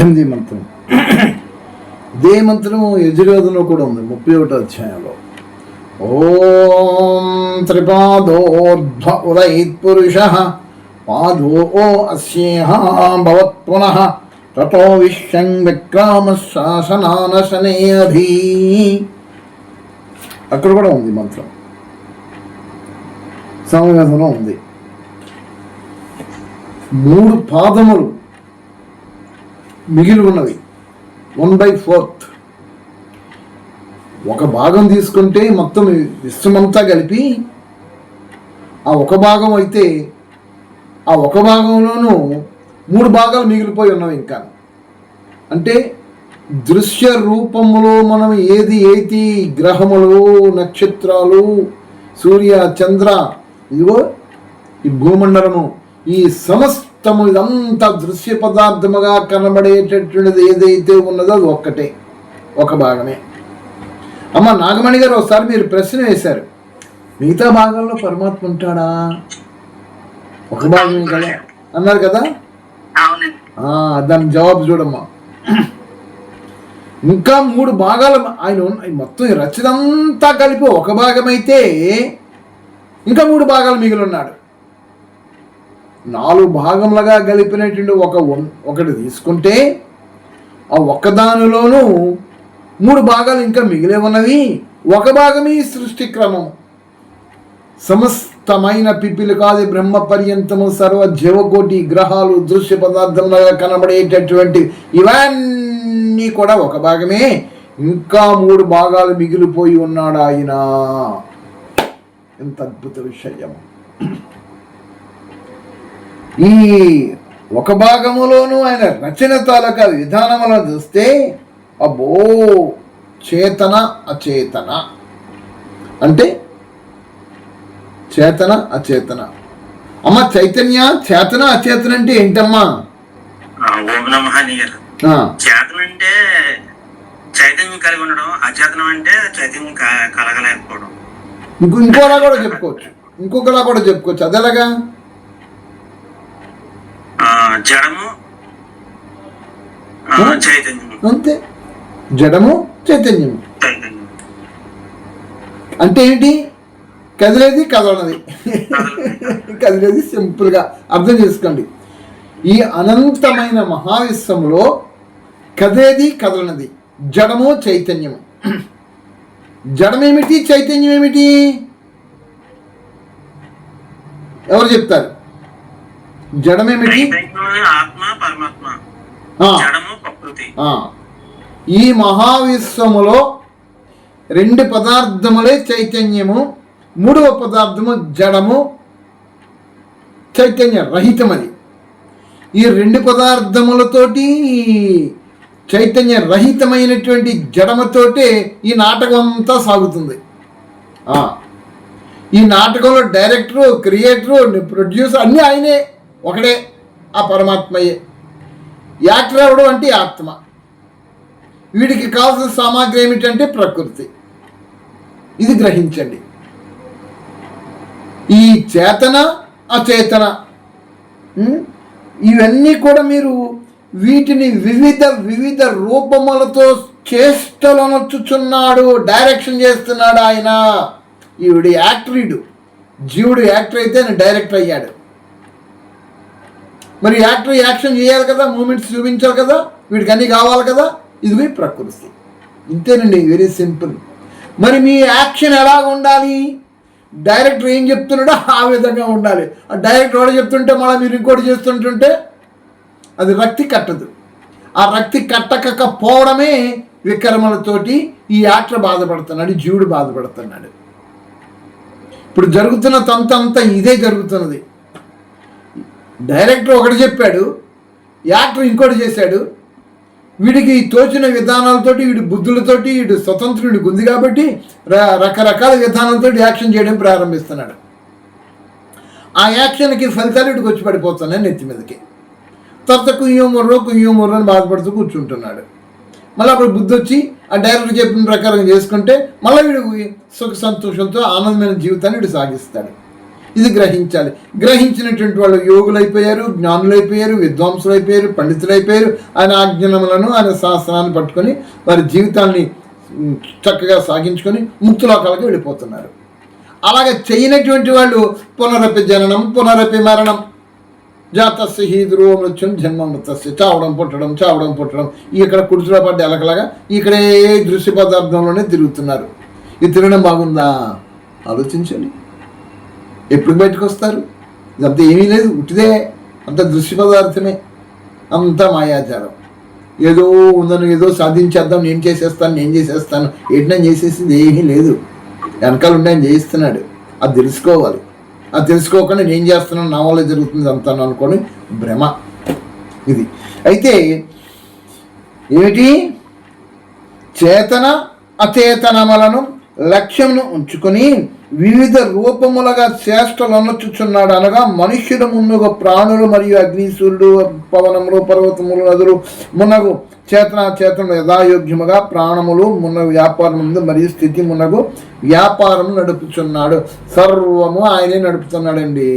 పద్దెనిమిది మంత్రం. ఇదే మంత్రం యజుర్వేదంలో కూడా ఉంది ముప్పై ఒకటో అధ్యాయంలో. ఓం త్రిపాదోర్ధ్వ ఉదయిత్ పురుష పాదో అస్యేహ భవత్ పునః తతో విశ్వం విక్రామ శాసనానశనే అక్కడ కూడా ఉంది మంత్రం. సామవేదంలో ఉంది. మూడు పాదములు మిగిలి ఉన్నవి. వన్ బై ఫోర్త్ ఒక భాగం తీసుకుంటే మొత్తం విశ్వమంతా కలిపి ఆ ఒక భాగం అయితే ఆ ఒక భాగంలోనూ మూడు భాగాలు మిగిలిపోయి ఉన్నవి ఇంకా. అంటే దృశ్య రూపములో మనం ఏది ఏది గ్రహములు నక్షత్రాలు సూర్య చంద్ర ఇదిగో ఈ భూమండలము ఈ సమస్తము ఇదంతా దృశ్య పదార్థముగా కనబడేటటువంటిది ఏదైతే ఉన్నదో అది ఒక్కటే ఒక భాగమే. అమ్మ నాగమణి గారు ఒకసారి మీరు ప్రశ్న వేశారు. మిగతా భాగాల్లో పరమాత్మ ఉంటాడా? ఒక భాగమే కదా? అన్నారు కదా? దాని జవాబు చూడమ్మా. ఇంకా మూడు భాగాలు ఆయన మొత్తం ఈ రచనంతా కలిపి ఒక భాగమైతే ఇంకా మూడు భాగాలు మిగిలి ఉన్నాడు. నాలుగు భాగములుగా కలిపినటువంటి ఒక ఒకటి తీసుకుంటే ఆ ఒక్కదానిలోనూ మూడు భాగాలు ఇంకా మిగిలే ఉన్నవి. ఒక భాగమే సృష్టి క్రమం. సమస్తమైన పిపిలు కాదు బ్రహ్మ పర్యంతము సర్వ జీవకోటి గ్రహాలు దృశ్య పదార్థంలాగా కనబడేటటువంటి ఇవన్నీ కూడా ఒక భాగమే. ఇంకా మూడు భాగాలు మిగిలిపోయి ఉన్నాడు ఆయన ఎంత అద్భుత విషయం. ఈ ఒక భాగములోనూ ఆయన రచన తాలూకా విధానములో చూస్తే అబ్బో చేతన అచేతన. అంటే చేతన అచేతన. అమ్మ చైతన్య చేతన అచేతన అంటే ఏంటమ్మా? చేతనం అంటే చైతన్యం కలిగి ఉండడం అచేతనం అంటే చైతన్యం కలగలేకపోవడం. ఇంకో ఇంకోలా కూడా చెప్పుకోవచ్చు. ఇంకొకలా కూడా చెప్పుకోవచ్చు. అదేలాగా? జడము? చైతన్యం అంతే. జడము చైతన్యము. చైతన్యం అంటే ఏంటి? కదిలేది కదలనది. కదిలేది సింపుల్గా అర్థం చేసుకోండి. ఈ అనంతమైన మహావిశ్వంలో కదేది కదలనది. జడము చైతన్యము. జడమేమిటి చైతన్యం ఏమిటి ఎవరు చెప్తారు? జడమేమిటి? చైతన్యం ఆత్మ పరమాత్మ. ఆ, జడము ప్రకృతి. ఆ. ఈ మహావిశ్వములో రెండు పదార్థములే చైతన్యము మూడవ పదార్థము జడము చైతన్య రహితమది. ఈ రెండు పదార్థములతోటి చైతన్య రహితమైనటువంటి జడముతోటే ఈ నాటకం అంతా సాగుతుంది. ఈ నాటకంలో డైరెక్టరు క్రియేటరు ప్రొడ్యూసర్ అన్నీ ఆయనే. ఒకడే ఆ పరమాత్మయే. యాక్టర్ అంటే ఆత్మ. వీడికి కావాల్సిన సామాగ్రి ఏమిటంటే ప్రకృతి. ఇది గ్రహించండి. ఈ చేతన అచేతన ఇవన్నీ కూడా మీరు వీటిని వివిధ వివిధ రూపములతో చేష్టలు అనొచ్చుచున్నాడు డైరెక్షన్ చేస్తున్నాడు ఆయన. ఈవిడు యాక్టరీడు జీవుడు యాక్టర్ అయితే ఆయన డైరెక్టర్ అయ్యాడు. మరి యాక్టర్ యాక్షన్ చేయాలి కదా మూమెంట్స్ చూపించాలి కదా వీడికి అన్నీ కావాలి కదా ఇది ప్రకృతి. ఇంతేనండి వెరీ సింపుల్. మరి మీ యాక్షన్ ఎలా ఉండాలి? డైరెక్టర్ ఏం చెప్తున్నాడో ఆ విధంగా ఉండాలి. ఆ డైరెక్టర్ కూడా చెప్తుంటే మళ్ళీ మీరు ఇంకోటి చేస్తుంటుంటే అది రక్తి కట్టదు. ఆ రక్తి కట్టకపోవడమే విక్రమలతోటి ఈ యాక్టర్ బాధపడుతున్నాడు జీవుడు బాధపడుతున్నాడు. ఇప్పుడు జరుగుతున్న తంత అంతా ఇదే జరుగుతున్నది. డైరెక్టర్ ఒకటి చెప్పాడు యాక్టర్ ఇంకోటి చేశాడు. వీడికి తోచిన విధానాలతోటి వీడి బుద్ధులతోటి వీడు స్వతంత్రుడికి ఉంది కాబట్టి రకరకాల విధానాలతో యాక్షన్ చేయడం ప్రారంభిస్తున్నాడు. ఆ యాక్షన్కి ఫలితాలు వీడికి వచ్చి పడిపోతున్నాయి నెత్తి మీదకి. తర్వాత కుయ్యో ముర్రో కుయ్యో ముర్రో అని బాధపడుతూ కూర్చుంటున్నాడు. మళ్ళీ అప్పుడు బుద్ధి వచ్చి ఆ డైరెక్టర్ చెప్పిన ప్రకారం చేసుకుంటే మళ్ళీ వీడు సుఖ సంతోషంతో ఆనందమైన జీవితాన్ని వీడు సాగిస్తాడు. ఇది గ్రహించాలి. గ్రహించినటువంటి వాళ్ళు యోగులైపోయారు జ్ఞానులైపోయారు విద్వాంసులైపోయారు పండితులైపోయారు. ఆయన ఆజ్ఞనములను ఆయన శాస్త్రాన్ని పట్టుకొని వారి జీవితాన్ని చక్కగా సాగించుకొని ముక్తులోకాలకు వెళ్ళిపోతున్నారు. అలాగే చేయనటువంటి వాళ్ళు పునరపి జననం పునరపి మరణం. జాతస్య హీ ధ్రువ మృత్యుం జన్మ మృతస్య. చావడం పుట్టడం చావడం పుట్టడం. ఇక్కడ కుడుచులో పడ్డ ఎలకలాగా ఇక్కడే దృశ్య పదార్థంలోనే తిరుగుతున్నారు. ఈ తిరగడం బాగుందా? ఆలోచించండి. ఎప్పుడు బయటకు వస్తారు? ఇదంతా ఏమీ లేదు ఉట్టిదే. అంత దృశ్య పదార్థమే. అంతా మాయాచారం ఏదో ఉందని ఏదో సాధించేద్దాం నేను చేసేస్తాను నేను చేసేస్తాను. ఏంటి చేసేసింది ఏమీ లేదు. వెనకాల ఉండి ఆయన చేయిస్తున్నాడు. అది తెలుసుకోవాలి. అది తెలుసుకోకుండా నేను చేస్తున్నాను నా వల్ల జరుగుతుంది అంతా అనుకోని భ్రమ. ఇది. అయితే ఏమిటి? చేతన అచేతనములను లక్ష్యమును ఉంచుకొని వివిధ రూపములుగా చేష్టలు అనొచ్చుచున్నాడు అనగా మనుష్యుడు మున్నగు ప్రాణులు మరియు అగ్నిసూర్యుడు పవనములు పర్వతములు నదులు మునగు చేతన చేతన యథాయోగ్యముగా ప్రాణములు మున్న వ్యాపారం ఉంది మరియు స్థితి మునగు వ్యాపారం నడుపుచున్నాడు. సర్వము ఆయనే నడుపుతున్నాడండి.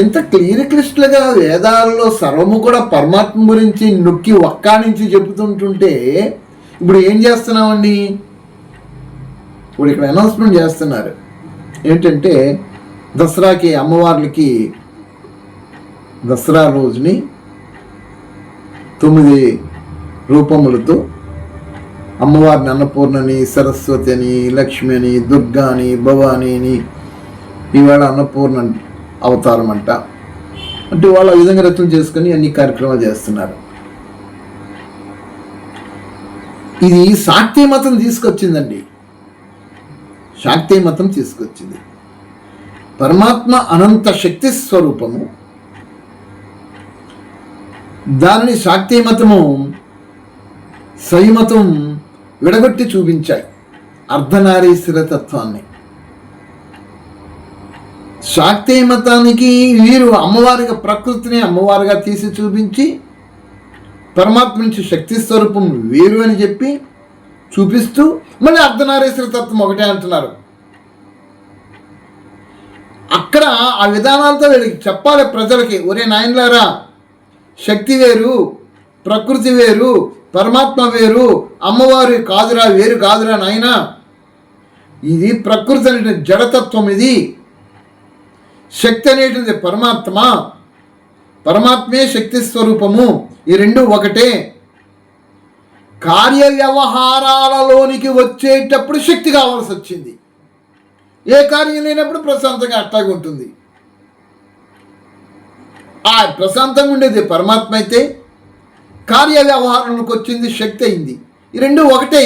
ఇంత క్లియర్ క్లిస్ట్లుగా వేదాల్లో సర్వము కూడా పరమాత్మ గురించి నొక్కి ఒక్కానించి చెబుతుంటుంటే ఇప్పుడు ఏం చేస్తున్నామండి? ఇప్పుడు ఇక్కడ అనౌన్స్మెంట్ చేస్తున్నారు. ఏంటంటే దసరాకి అమ్మవార్లకి దసరా రోజుని తొమ్మిది రూపములతో అమ్మవారిని అన్నపూర్ణని సరస్వతి అని లక్ష్మి అని దుర్గా అని భవాని అని ఈవేళ అన్నపూర్ణ అవతారం అంట. అంటే వాళ్ళు ఆ విధంగా రచన చేసుకొని అన్ని కార్యక్రమాలు చేస్తున్నారు. ఇది శాక్తి మతం తీసుకొచ్చిందండి. శాక్తి మతం తీసుకొచ్చింది. పరమాత్మ అనంత శక్తి స్వరూపము. దానిని శాక్తి మతము సైమతం విడగొట్టి చూపించాయి. అర్ధనారీశ్వర తత్వాన్ని. శాక్తి మతానికి వీరు అమ్మవారిగా ప్రకృతిని అమ్మవారిగా తీసి చూపించి పరమాత్మ నుంచి శక్తి స్వరూపం వేరు అని చెప్పి చూపిస్తూ మళ్ళీ అర్ధనారీశ్వర తత్వం ఒకటే అంటున్నారు. అక్కడ ఆ విధానాలతో వీళ్ళకి చెప్పాలి ప్రజలకి ఒరే నాయనలారా శక్తి వేరు ప్రకృతి వేరు పరమాత్మ వేరు అమ్మవారి కాదురా వేరు కాదురా నాయన ఇది ప్రకృతి అనేటువంటి జడతత్వం ఇది. శక్తి అనేటిది పరమాత్మ పరమాత్మే శక్తి స్వరూపము ఈ రెండు ఒకటే. కార్య వ్యవహారాలలోనికి వచ్చేటప్పుడు శక్తి కావాల్సి వచ్చింది. ఏ కార్యం లేనప్పుడు ప్రశాంతంగా అట్టాగా ఉంటుంది. ఆ ప్రశాంతంగా ఉండేది పరమాత్మ అయితే కార్య వ్యవహారంలోకి వచ్చింది శక్తి అయింది. ఈ రెండు ఒకటే.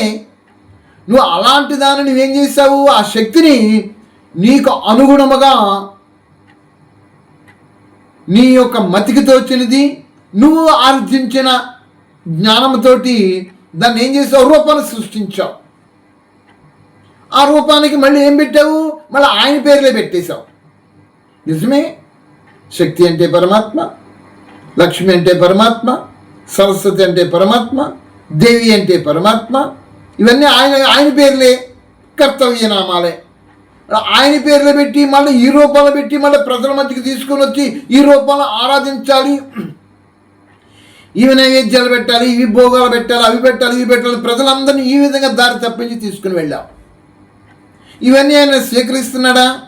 నువ్వు అలాంటి దాన్ని నువ్వేం చేసావు ఆ శక్తిని నీకు అనుగుణముగా నీ యొక్క మతికి తోచినది నువ్వు ఆర్జించిన జ్ఞానంతోటి దాన్ని ఏం చేసావు? రూపాన్ని సృష్టించావు. ఆ రూపానికి మళ్ళీ ఏం పెట్టావు? మళ్ళీ ఆయన పేర్లే పెట్టేశావు. నిజమే? శక్తి అంటే పరమాత్మ లక్ష్మి అంటే పరమాత్మ సరస్వతి అంటే పరమాత్మ దేవి అంటే పరమాత్మ ఇవన్నీ ఆయన ఆయన పేర్లే కర్తవ్య నామాలే. ఆయన పేర్లు పెట్టి మళ్ళీ ఈ రూపంలో పెట్టి మళ్ళీ ప్రజల మధ్యకి తీసుకొని వచ్చి ఈ రూపంలో ఆరాధించాలి. ఇవి నైవేద్యాలు పెట్టాలి ఇవి భోగాలు పెట్టాలి అవి పెట్టాలి ఇవి పెట్టాలి. ప్రజలందరినీ ఈ విధంగా దారి తప్పించి తీసుకుని వెళ్ళాం. ఇవన్నీ ఆయన స్వీకరిస్తున్నాడా?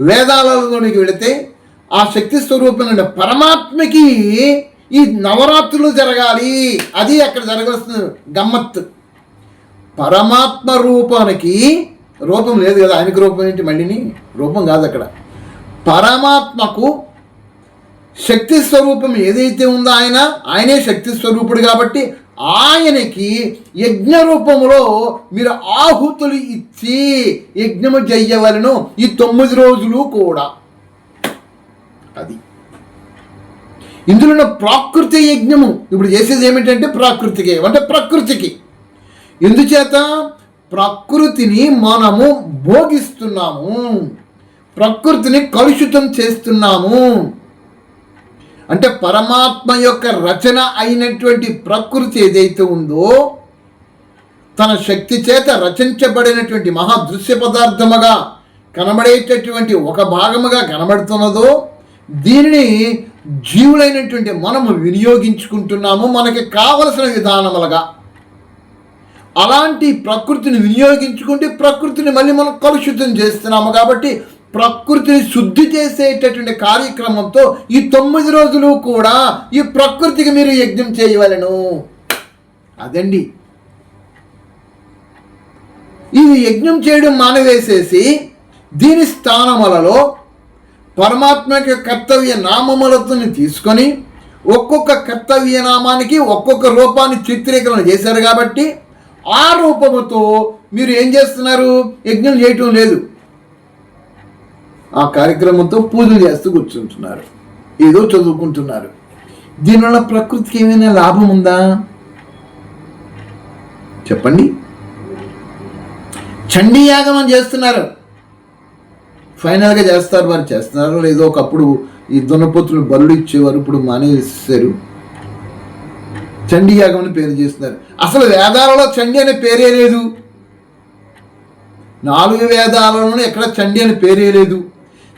వేదాలలోనికి వెళితే ఆ శక్తి స్వరూపమైన పరమాత్మకి ఈ నవరాత్రులు జరగాలి. అది అక్కడ జరగాల్సిన గమ్మత్తు. పరమాత్మ రూపానికి రూపం లేదు కదా. ఆయనకు రూపం ఏంటి? మళ్ళీని రూపం కాదు అక్కడ. పరమాత్మకు శక్తి స్వరూపం ఏదైతే ఉందో ఆయన ఆయనే శక్తి స్వరూపుడు కాబట్టి ఆయనకి యజ్ఞ రూపంలో మీరు ఆహుతులు ఇచ్చి యజ్ఞము చెయ్యవలను ఈ తొమ్మిది రోజులు కూడా. అది. ఇందులో ఉన్న ప్రాకృతి యజ్ఞము. ఇప్పుడు చేసేది ఏమిటంటే ప్రాకృతికి అంటే ప్రకృతికి. ఎందుచేత? ప్రకృతిని మనము భోగిస్తున్నాము. ప్రకృతిని కలుషితం చేస్తున్నాము. అంటే పరమాత్మ యొక్క రచన అయినటువంటి ప్రకృతి ఏదైతే ఉందో తన శక్తి చేత రచించబడినటువంటి మహా దృశ్య పదార్థముగా కనబడేటటువంటి ఒక భాగముగా కనబడుతున్నదో దీనిని జీవులైనటువంటి మనము వినియోగించుకుంటున్నాము. మనకి కావలసిన విధానములుగా అలాంటి ప్రకృతిని వినియోగించుకుంటే ప్రకృతిని మళ్ళీ మనం కలుషితం చేస్తున్నాము. కాబట్టి ప్రకృతిని శుద్ధి చేసేటటువంటి కార్యక్రమంతో ఈ తొమ్మిది రోజులు కూడా ఈ ప్రకృతికి మీరు యజ్ఞం చేయవలెను. అదండి. ఇది యజ్ఞం చేయడం మానవేసేసి దీని స్థానములలో పరమాత్మ యొక్క కర్తవ్య నామములతోని తీసుకొని ఒక్కొక్క కర్తవ్య నామానికి ఒక్కొక్క రూపాన్ని చిత్రీకరణ చేశారు కాబట్టి ఆ రూపముతో మీరు ఏం చేస్తున్నారు? యజ్ఞం చేయటం లేదు. ఆ కార్యక్రమంతో పూజలు చేస్తూ కూర్చుంటున్నారు. ఏదో చదువుకుంటున్నారు. దీనివల్ల ప్రకృతికి ఏమైనా లాభం ఉందా? చెప్పండి. చండీ యాగం అని చేస్తున్నారు. ఫైనల్గా చేస్తారు వారు చేస్తున్నారు. లేదో ఒకప్పుడు ఈ దున్నపోతులు బలుడు ఇచ్చేవారు ఇప్పుడు మానేశారు చండీ యాగం అని పేరు చేస్తున్నారు. అసలు వేదాలలో చండీ అనే పేరే లేదు. నాలుగు వేదాలలోనూ ఎక్కడ చండీ అనే పేరే లేదు.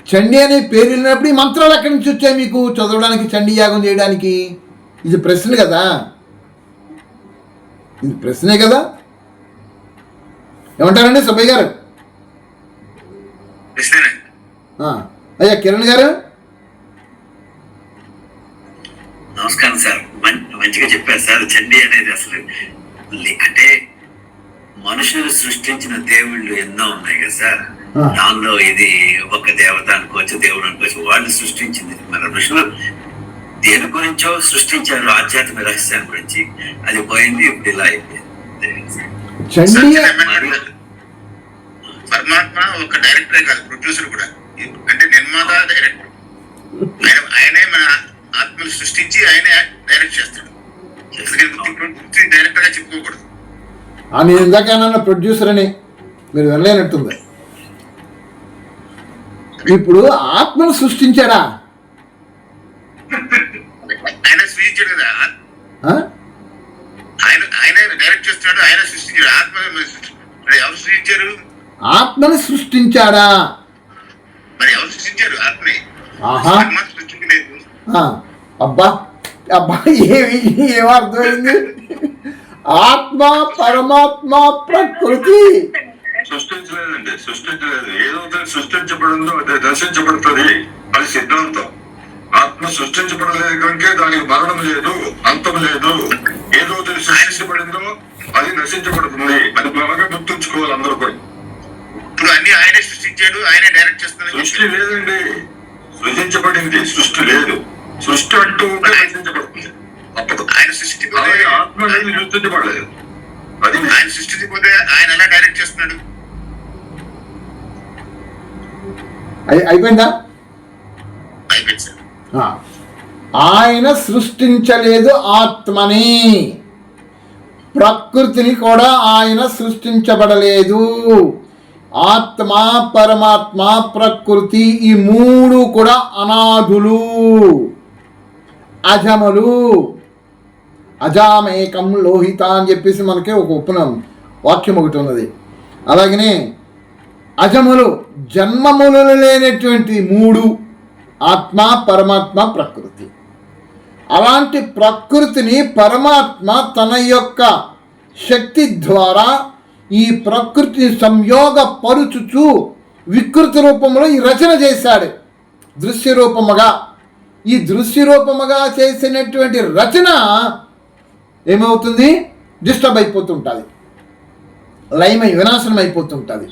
చండీ అనే పేరు వెళ్ళినప్పుడు ఈ మంత్రాలు ఎక్కడి నుంచి వచ్చాయి మీకు? చదవడానికి చండీ యాగం చేయడానికి? ఇది ప్రశ్న కదా. ఇది ప్రశ్నే కదా. ఏమంటారండి సుబ్బయ్య గారు? అయ్యా కిరణ్ గారు? నమస్కారం సార్. మంచిగా చెప్పారు సార్. చండీ అనేది అసలు అంటే మనుషులు సృష్టించిన దేవుళ్ళు ఎన్నో ఉన్నాయి కదా సార్. దానిలో ఇది ఒక దేవత అనుకోవచ్చు దేవుడు అనుకోవచ్చు వాళ్ళు సృష్టించింది. మన ఋషులు దేని గురించో సృష్టించారు ఆధ్యాత్మిక రహస్యాన్ని గురించి. అది పోయింది ఇప్పుడు ఇలా మరి- పరమాత్మ ఒక డైరెక్టర్ కాదు ప్రొడ్యూసర్ కూడా. అంటే నిర్మాత డైరెక్టర్. ఆయన ఆయనే మన ఆత్మను సృష్టించి ఆయనే డైరెక్ట్ చేస్తాడు. డైరెక్టర్గా చెప్పుకోకూడదు. ఆ, నేను ఇందాకైనా ప్రొడ్యూసర్ అని. మీరు వినలేనట్టుంది ఇప్పుడు ఆత్మను సృష్టించాడా ఆయన సృష్టించాడు కదా? ఆయన ఆయన డైరెక్ట్ చేస్తున్నాడు ఆయన సృష్టించాడు. ఆత్మ ఎవరు సృష్టించారు? ఆత్మని సృష్టించాడా మరి ఎవరు సృష్టించారు? ఆత్మని. ఆహా. సృష్టించలేదు. అబ్బా అబ్బా ఏమి ఏం అర్థమైంది? ఆత్మ పరమాత్మ ప్రకృతి. సృష్టించలేదండి. సృష్టించలేదు. ఏదైతే సృష్టించబడిందో అది దర్శించబడుతుంది అది సిద్ధాంతం. ఆత్మ సృష్టించబడలేదు కనుక దానికి మరణం లేదు అంతం లేదు. ఏదైతే సృష్టించబడిందో అది నశించబడుతుంది. అది బాగా గుర్తుంచుకోవాలి అందరూ కూడా. ఇప్పుడు అన్ని ఆయనే సృష్టించాడు ఆయనే డైరెక్ట్ చేస్తున్నాడు సృష్టి లేదండి. సృజించబడింది. సృష్టి లేదు. సృష్టి అంటూ ఉంటే నశించబడుతుంది. అప్పుడు ఆయన సృష్టి ఆత్మ అనేది సృష్టించబడలేదు. అది ఆయన సృష్టి పోతే ఆయన ఎలా డైరెక్ట్ చేస్తున్నాడు? అయిపోయిందా. ఆయన సృష్టించలేదు ఆత్మని. ప్రకృతిని కూడా ఆయన సృష్టించబడలేదు. ఆత్మ పరమాత్మ ప్రకృతి ఈ మూడు కూడా అనాథులు. అజములు అజామేకం లోహిత అని చెప్పేసి మనకి ఒక ఉపనం వాక్యం ఒకటి ఉన్నది. అలాగనే అజములు జన్మములు లేనటువంటి మూడు ఆత్మ పరమాత్మ ప్రకృతి. అలాంటి ప్రకృతిని పరమాత్మ తన యొక్క శక్తి ద్వారా ఈ ప్రకృతిని సంయోగపరుచుచు వికృతి రూపంలో ఈ రచన చేశాడు. దృశ్య రూపముగా. ఈ దృశ్య రూపముగా చేసినటువంటి రచన ఏమవుతుంది? డిస్టర్బ్ అయిపోతుంటుంది. లయమై వినాశనం అయిపోతుంటుంది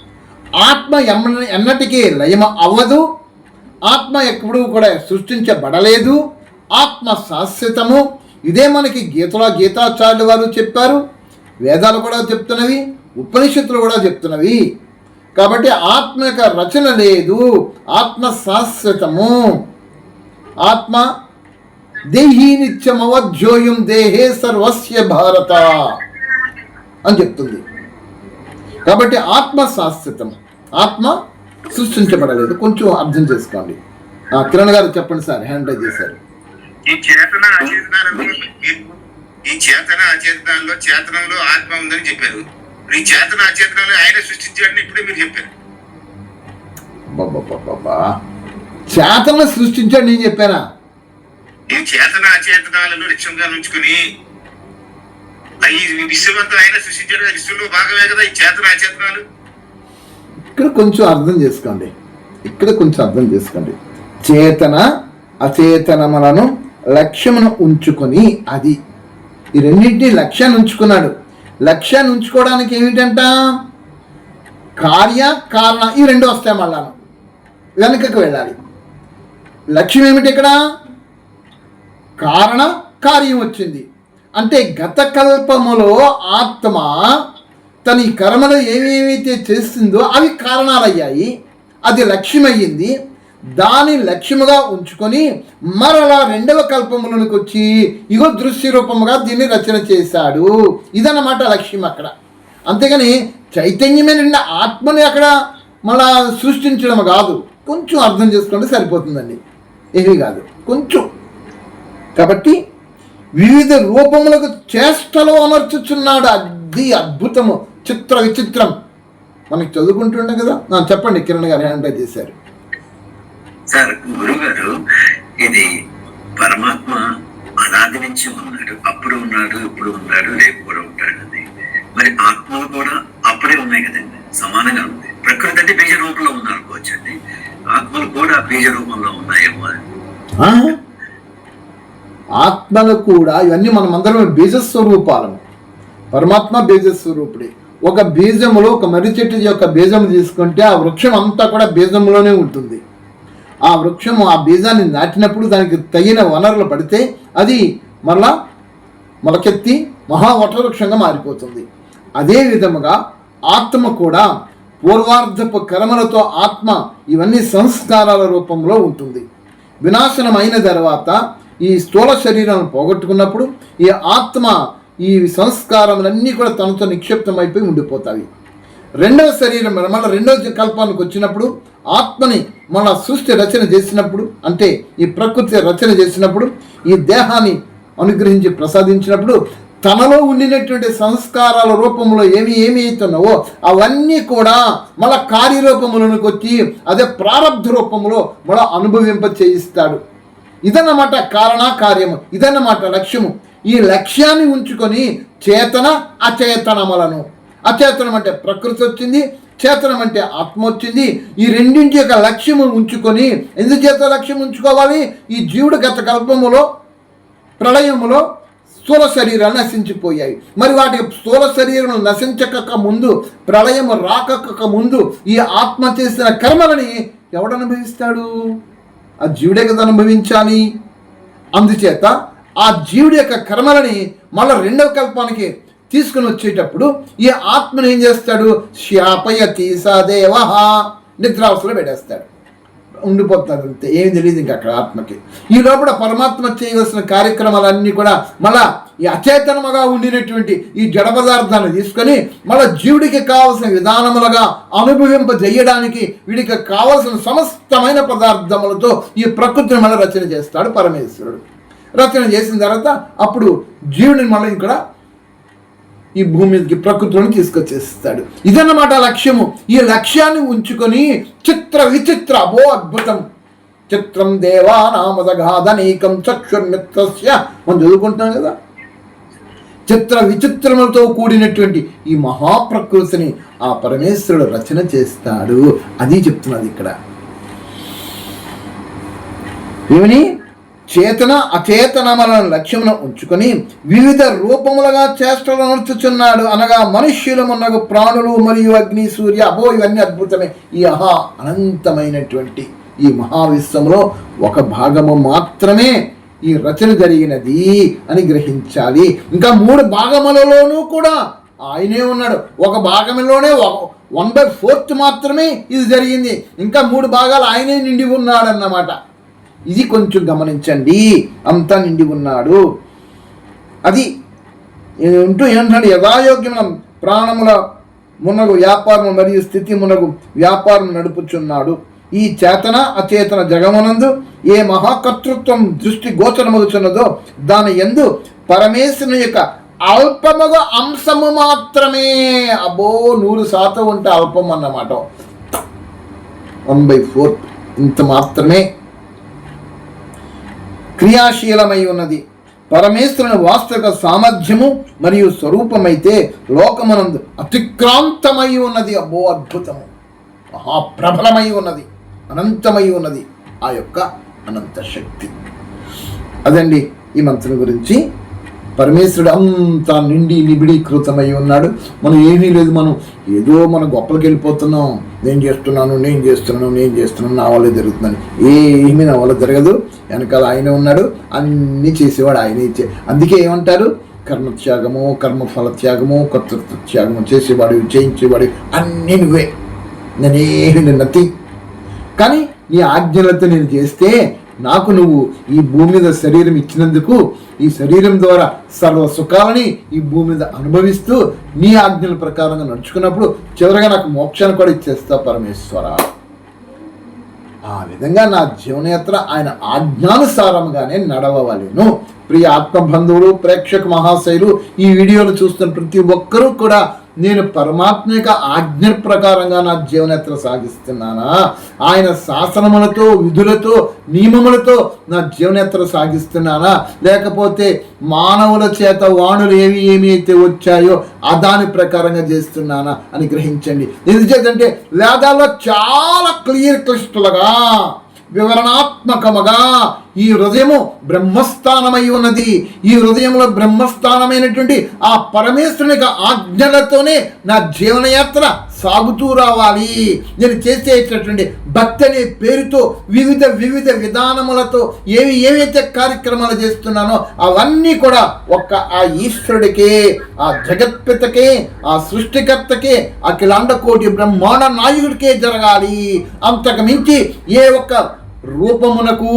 ఆత్మ ఎమ్మ ఎన్నటికీ లయమ అవ్వదు. ఆత్మ ఎప్పుడూ కూడా సృష్టించబడలేదు. ఆత్మ శాశ్వతము. ఇదే మనకి గీతలో గీతాచార్యులు వారు చెప్పారు. వేదాలు కూడా చెప్తున్నవి. ఉపనిషత్తులు కూడా చెప్తున్నవి. కాబట్టి ఆత్మ యొక్క రచన లేదు. ఆత్మ శాశ్వతము. ఆత్మ దేహీ నిత్యమవధ్యోయం దేహే సర్వస్య భారత అని చెప్తుంది. కాబట్టి ఆత్మ శాశ్వతము. ఆత్మ సృష్టించబడలేదు. కొంచెం అర్థం చేసుకోండి. కిరణ్ గారు చెప్పండి సార్ హ్యాండ్ రైజ్ చేశారు. ఈ చేతన ఈ చేతన అచేతనాల్లో చేతనంలో ఆత్మ ఉందని చెప్పారు. ఈ చేతన అచేతనాలు ఆయన సృష్టించాడని ఇప్పుడే మీరు చెప్పారు. చేతన సృష్టించాడు నేను చెప్పానా? ఈ చేతన అచేతనాలను లక్ష్యంగా ఉంచుకుని ఈ విశ్వమంతా ఆయన సృష్టించాడు. విశ్వంలో భాగమే కదా ఈ చేతన అచేతనాలు ఇక్కడ కొంచెం అర్థం చేసుకోండి. ఇక్కడ కొంచెం అర్థం చేసుకోండి. చేతన అచేతనములను లక్ష్యమును ఉంచుకొని అది ఈ రెండింటిని లక్ష్యాన్ని ఉంచుకున్నాడు. లక్ష్యాన్ని ఉంచుకోవడానికి ఏమిటంట? కార్య కారణ ఈ రెండు వస్తాయి మళ్ళా. వెనుకకు వెళ్ళాలి. లక్ష్యం ఏమిటి ఇక్కడ? కారణ కార్యం వచ్చింది. అంటే గత కల్పములో ఆత్మ తన ఈ కర్మలో ఏమేమైతే చేస్తుందో అవి కారణాలయ్యాయి. అది లక్ష్యమయ్యింది. దాని లక్ష్యముగా ఉంచుకొని మరలా రెండవ కల్పములకు వచ్చి ఇగో దృశ్య రూపముగా దీన్ని రచన చేశాడు. ఇదన్నమాట లక్ష్యం అక్కడ. అంతేగాని చైతన్యమే నిండా ఆత్మని అక్కడ మళ్ళా సృష్టించడం కాదు. కొంచెం అర్థం చేసుకుంటే సరిపోతుందండి. ఏమీ కాదు. కొంచెం. కాబట్టి వివిధ రూపములకు చేష్టలో అమర్చుచున్నాడు. అది అద్భుతము. చిత్ర విచిత్రం. మనకి చదువుకుంటుండే కదా? చెప్పండి కిరణ్ గారు హ్యాండ్ రైజ్ చేశారు. సార్ గురుగారు ఇది పరమాత్మ అనాది నుంచి ఉన్నాడు. అప్పుడు ఉన్నాడు ఇప్పుడు ఉన్నాడు రేపు కూడా ఉంటాడు అని మరి ఆత్మలు కూడా అప్పుడే ఉన్నాయి కదండి. సమానంగా ఉంది. ప్రకృతి అంటే బీజ రూపంలో ఉన్నారనుకోవచ్చండి ఆత్మలు కూడా బీజ రూపంలో ఉన్నాయేమో? ఆత్మలు కూడా ఇవన్నీ మనం అందరం బీజస్వరూపాలను పరమాత్మ బీజస్వరూపుడే. ఒక బీజములో ఒక మర్రి చెట్టు యొక్క బీజము తీసుకుంటే ఆ వృక్షం అంతా కూడా బీజంలోనే ఉంటుంది. ఆ వృక్షము ఆ బీజాన్ని నాటినప్పుడు దానికి తగిన వనరులు పడితే అది మరలా మొలకెత్తి మహావటవృక్షంగా మారిపోతుంది. అదే విధముగా ఆత్మ కూడా పూర్వార్ధపు కర్మలతో ఆత్మ ఇవన్నీ సంస్కారాల రూపంలో ఉంటుంది. వినాశనం అయిన తర్వాత ఈ స్థూల శరీరాన్ని పోగొట్టుకున్నప్పుడు ఈ ఆత్మ ఈ సంస్కారములన్నీ కూడా తనతో నిక్షిప్తమైపోయి ఉండిపోతాయి. రెండవ శరీరం మళ్ళీ రెండవ కల్పానికి వచ్చినప్పుడు ఆత్మని మన సృష్టి రచన చేసినప్పుడు అంటే ఈ ప్రకృతి రచన చేసినప్పుడు ఈ దేహాన్ని అనుగ్రహించి ప్రసాదించినప్పుడు తనలో ఉండినటువంటి సంస్కారాల రూపంలో ఏమి ఏమి అవుతున్నావో అవన్నీ కూడా మళ్ళా కార్యరూపములకు వచ్చి అదే ప్రారంధ రూపంలో మళ్ళా అనుభవింప చేయిస్తాడు ఇదన్నమాట కారణ కార్యము ఇదన్నమాట లక్ష్యము. ఈ లక్ష్యాన్ని ఉంచుకొని చేతన అచేతనములను. అచేతనం అంటే ప్రకృతి వచ్చింది చేతనం అంటే ఆత్మ వచ్చింది. ఈ రెండింటి యొక్క లక్ష్యము ఉంచుకొని ఎందుచేత లక్ష్యం ఉంచుకోవాలి? ఈ జీవుడు గత కల్పములో ప్రళయములో స్థూల శరీరాలు నశించిపోయాయి. మరి వాటి స్థూల శరీరం నశించక ముందు ప్రళయము రాకక ముందు ఈ ఆత్మ చేసిన కర్మలని ఎవడనుభవిస్తాడు ఆ జీవుడే కదా అనుభవించాలి. అందుచేత ఆ జీవుడి యొక్క కర్మలని మళ్ళీ రెండవ కల్పానికి తీసుకుని వచ్చేటప్పుడు ఈ ఆత్మను ఏం చేస్తాడు? శాపయతి సదేవ. నిద్రావస్థలో పెట్టేస్తాడు ఉండిపోతున్నారు అంతే. ఏం తెలియదు ఇంకా అక్కడ ఆత్మకి. ఈ లోపల పరమాత్మ చేయవలసిన కార్యక్రమాలన్నీ కూడా మళ్ళా ఈ అచేతనముగా ఉండినటువంటి ఈ జడ పదార్థాన్ని తీసుకొని మళ్ళా జీవుడికి కావలసిన విధానములుగా అనుభవింపజేయడానికి వీడికి కావలసిన సమస్తమైన పదార్థములతో ఈ ప్రకృతిని మళ్ళీ రచన చేస్తాడు పరమేశ్వరుడు. రచన చేసిన తర్వాత అప్పుడు జీవుడిని మళ్ళీ ఇక్కడ ఈ భూమి మీదకి ప్రకృతిలోని తీసుకొచ్చేస్తాడు. ఇదన్నమాట లక్ష్యము. ఈ లక్ష్యాన్ని ఉంచుకొని చిత్ర విచిత్ర అబో అద్భుతం. చిత్రం దేవానామదగాధనీకం చక్షుర్మిత్రస్య. మనం చదువుకుంటున్నాం కదా? చిత్ర విచిత్రములతో కూడినటువంటి ఈ మహాప్రకృతిని ఆ పరమేశ్వరుడు రచన చేస్తాడు. అది చెప్తున్నది ఇక్కడ. ఏమని? చేతన అచేతనములను లక్ష్యమున ఉంచుకొని వివిధ రూపములుగా చేష్టలు నడుచుచున్నాడు. అనగా మనుష్యులమున్నగు ప్రాణులు మరియు అగ్ని సూర్య అబో ఇవన్నీ అద్భుతమే. ఈ అహా అనంతమైనటువంటి ఈ మహావిశ్వంలో ఒక భాగము మాత్రమే ఈ రచన జరిగినది అని గ్రహించాలి. ఇంకా మూడు భాగములలోనూ కూడా ఆయనే ఉన్నాడు. ఒక భాగంలోనే వన్ బై ఫోర్త్ మాత్రమే ఇది జరిగింది. ఇంకా మూడు భాగాలు ఆయనే నిండి ఉన్నాడన్నమాట. ఇది కొంచెం గమనించండి. అంతా నిండి ఉన్నాడు. అది ఉంటూ ఏంటంటే యథాయోగ్యమైన ప్రాణముల మునగు వ్యాపారం మరియు స్థితి మునగు వ్యాపారం నడుపుచున్నాడు. ఈ చేతన అచేతన జగమునందు ఏ మహాకర్తృత్వం దృష్టి గోచరమగుచున్నదో దాని ఎందు పరమేశ్వరుని యొక్క అల్పముగా అంశము మాత్రమే. అబో నూరు శాతం ఉంటే అల్పం అన్నమాట. One by four. ఇంత మాత్రమే. క్రియాశీలమై ఉన్నది. పరమేశ్వరుని వాస్తవిక సామర్థ్యము మరియు స్వరూపమైతే లోకమనందు అతిక్రాంతమై ఉన్నది. అబ్బో అద్భుతము. మహాప్రబలమై ఉన్నది. అనంతమై ఉన్నది. ఆ యొక్క అనంత శక్తి. అదండి ఈ మంత్రం గురించి. పరమేశ్వరుడు అంతా నిండి నిబిడీకృతమై ఉన్నాడు. మనం ఏమీ లేదు మనం ఏదో మన గొప్పలకి వెళ్ళిపోతున్నాం. నేను చేస్తున్నాను నేను చేస్తున్నాను నేను చేస్తున్నాను నా వల్ల జరుగుతున్నాను ఏమీ నా వల్ల జరగదు. వెనకాల ఆయన ఉన్నాడు. అన్నీ చేసేవాడు ఆయనే ఇచ్చే. అందుకే ఏమంటారు? కర్మత్యాగము కర్మఫల త్యాగము కర్తృత్వ త్యాగము చేసేవాడు చేయించేవాడు అన్నీ నువ్వే. నేనేమి నిన్నతి. కానీ నీ ఆజ్ఞలతో నేను చేస్తే నాకు నువ్వు ఈ భూమి మీద శరీరం ఇచ్చినందుకు ఈ శరీరం ద్వారా సర్వ సుఖాలని ఈ భూమి మీద అనుభవిస్తూ నీ ఆజ్ఞల ప్రకారంగా నడుచుకున్నప్పుడు చివరగా నాకు మోక్షాన్ని కూడా ఇచ్చేస్తా పరమేశ్వర. ఆ విధంగా నా జీవనయాత్ర ఆయన ఆజ్ఞానుసారంగానే నడవవలెను. ప్రియ ఆత్మబంధువులు ప్రేక్షక మహాశైలు ఈ వీడియోను చూస్తున్న ప్రతి ఒక్కరూ కూడా నేను పరమాత్మ యొక్క ఆజ్ఞ ప్రకారంగా నా జీవనయాత్ర సాగిస్తున్నానా? ఆయన శాసనములతో విధులతో నియమములతో నా జీవనయాత్ర సాగిస్తున్నానా? లేకపోతే మానవుల చేత వాణులు ఏవి ఏమి అయితే వచ్చాయో ఆ దాని ప్రకారంగా చేస్తున్నానా అని గ్రహించండి. ఎందుచేతంటే వేదాల్లో చాలా క్లియర్ క్లిస్టులుగా వివరణాత్మకముగా ఈ హృదయము బ్రహ్మస్థానమై ఉన్నది. ఈ హృదయంలో బ్రహ్మస్థానమైనటువంటి ఆ పరమేశ్వరుని యొక్క ఆజ్ఞలతోనే నా జీవనయాత్ర సాగుతూ రావాలి. నేను చేసేటటువంటి భక్తి అనే పేరుతో వివిధ వివిధ విధానములతో ఏవి ఏవైతే కార్యక్రమాలు చేస్తున్నానో అవన్నీ కూడా ఒక్క ఆ ఈశ్వరుడికే ఆ జగత్పితకే ఆ సృష్టికర్తకే అఖిలాండ కోటి బ్రహ్మాండ నాయకుడికే జరగాలి. అంతకు మించి ఏ ఒక్క రూపమునకు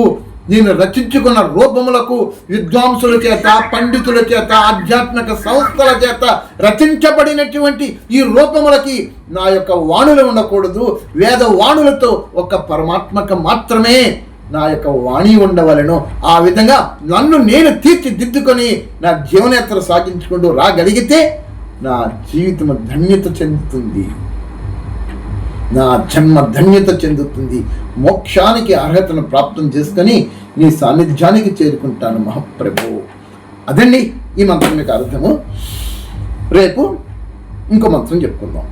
నేను రచించుకున్న రూపములకు విద్వాంసుల చేత పండితుల చేత ఆధ్యాత్మిక సంస్థల చేత రచించబడినటువంటి ఈ రూపములకి నా యొక్క వాణులు ఉండకూడదు. వేద వాణులతో ఒక పరమాత్మక మాత్రమే నా యొక్క వాణి ఉండవలను. ఆ విధంగా నన్ను నేను తీర్చిదిద్దుకొని నా జీవనయాత్ర సాగించుకుంటూ రాగలిగితే నా జీవితం ధన్యత చెందుతుంది. నా జన్మ ధన్యత చెందుతుంది. మోక్షానికి అర్హతను ప్రాప్తం చేసుకొని నీ సాన్నిధ్యానికి చేరుకుంటాను మహాప్రభు. అదండి ఈ మంత్రం యొక్క అర్థము. రేపు ఇంకో మంత్రం చెప్పుకుందాం.